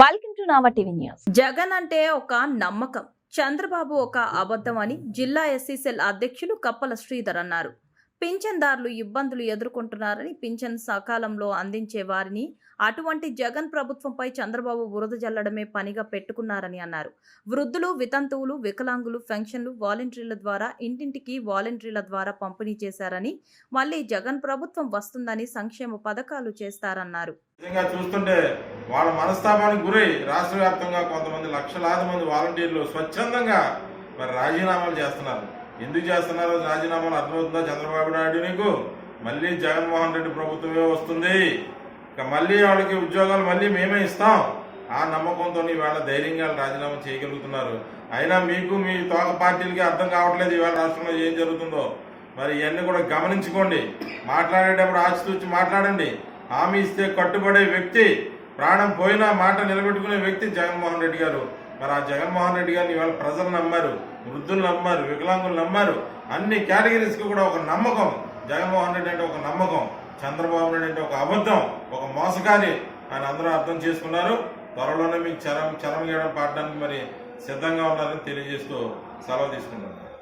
Welcome to Nava TV news. Jagan అంటే ఒక నమ్మకం. చంద్రబాబు ఒక అబద్ధం అని జిల్లా ఎస్సీ సెల్ అధ్యక్షులు కప్పల శ్రీధర్ అన్నారు. పింఛన్దారులు ఇబ్బందులు ఎదుర్కొంటున్నారని పింఛన్ సకాలంలో అందించే వారిని అటువంటి జగన్ ప్రభుత్వంపై చంద్రబాబు బురద జల్లడమే పనిగా పెట్టుకున్నారని అన్నారు. వృద్ధులు వితంతువులు వికలాంగులు పెన్షన్లు వాలంటీర్ల ద్వారా ఇంటింటికి వాలంటీర్ల ద్వారా పంపిణీ చేశారని మళ్ళీ జగన్ ప్రభుత్వం వస్తుందని సంక్షేమ పథకాలు చేస్తారన్నారు. నిజంగా చూస్తుంటే వాళ్ళ మనస్తాపానికి గురై రాష్ట్ర వ్యాప్తంగా కొంతమంది లక్షలాది మంది వాలంటీర్లు స్వచ్ఛందంగా మరి రాజీనామాలు చేస్తున్నారు. ఎందుకు చేస్తున్నారో రాజీనామాలు అర్థమవుతుందా చంద్రబాబు నాయుడు నీకు? మళ్ళీ జగన్మోహన్ రెడ్డి ప్రభుత్వమే వస్తుంది. ఇక మళ్ళీ వాళ్ళకి ఉద్యోగాలు మళ్ళీ మేమే ఇస్తాం. ఆ నమ్మకంతో ఇవాళ ధైర్యంగా రాజీనామా చేయగలుగుతున్నారు. అయినా మీకు మీ తోక పార్టీలకి అర్థం కావట్లేదు ఇవాళ రాష్ట్రంలో ఏం జరుగుతుందో. మరి ఇవన్నీ కూడా గమనించుకోండి. మాట్లాడేటప్పుడు ఆచితూచి మాట్లాడండి. హామీ ఇస్తే కట్టుబడే వ్యక్తి ప్రాణం పోయినా మాట నిలబెట్టుకునే వ్యక్తి జగన్మోహన్ రెడ్డి గారు. మరి ఆ జగన్మోహన్ రెడ్డి గారిని ఇవాళ ప్రజలు నమ్మారు వృద్ధులు నమ్మారు వికలాంగులు నమ్మారు. అన్ని కేటగిరీస్కి కూడా ఒక నమ్మకం. జగన్మోహన్ రెడ్డి అంటే ఒక నమ్మకం చంద్రబాబు నాయుడు అంటే ఒక అబద్ధం ఒక మోసగాని ఆయన అందరూ అర్థం చేసుకున్నారు. త్వరలోనే మీకు చరం చరం గీయడం పాడడానికి మరి సిద్ధంగా ఉన్నారని తెలియజేస్తూ సెలవు తీసుకుంటున్నాను.